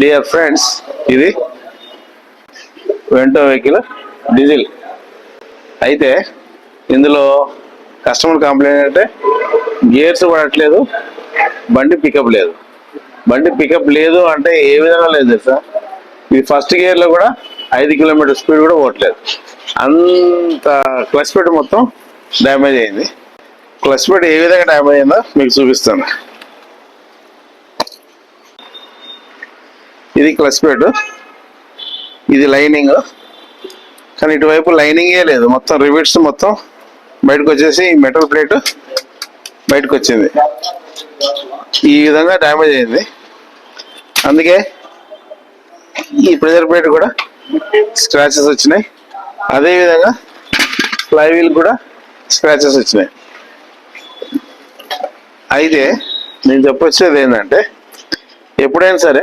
Dear friends ఇది Vento vehicle diesel. అయితే ఇందులో కస్టమర్ కంప్లైంట్ అంటే గేర్స్ పడట్లేదు బండి పికప్ లేదు. బండి పికప్ లేదు అంటే ఏ విధంగా లేదు సార్ ఇది ఫస్ట్ గేర్లో కూడా ఐదు కిలోమీటర్ స్పీడ్ కూడా పోవట్లేదు. అంత క్లచ్ పెట్టి మొత్తం డ్యామేజ్ అయింది. క్లచ్ పెట్టి ఏ విధంగా డ్యామేజ్ అయిందో మీకు చూపిస్తాను. ఇది క్లచ్ ప్లేట్. ఇది లైనింగ్. కానీ ఇటువైపు లైనింగే లేదు. మొత్తం రివిట్స్ మొత్తం బయటకు వచ్చేసి మెటల్ ప్లేట్ బయటకు వచ్చింది ఈ విధంగా డ్యామేజ్ అయింది. అందుకే ఈ ప్రెజర్ ప్లేట్ కూడా స్క్రాచెస్ వచ్చినాయి. అదేవిధంగా ఫ్లై వీల్ కూడా స్క్రాచెస్ వచ్చినాయి. అయితే నేను చెప్పొచ్చేది ఏంటంటే ఎప్పుడైనా సరే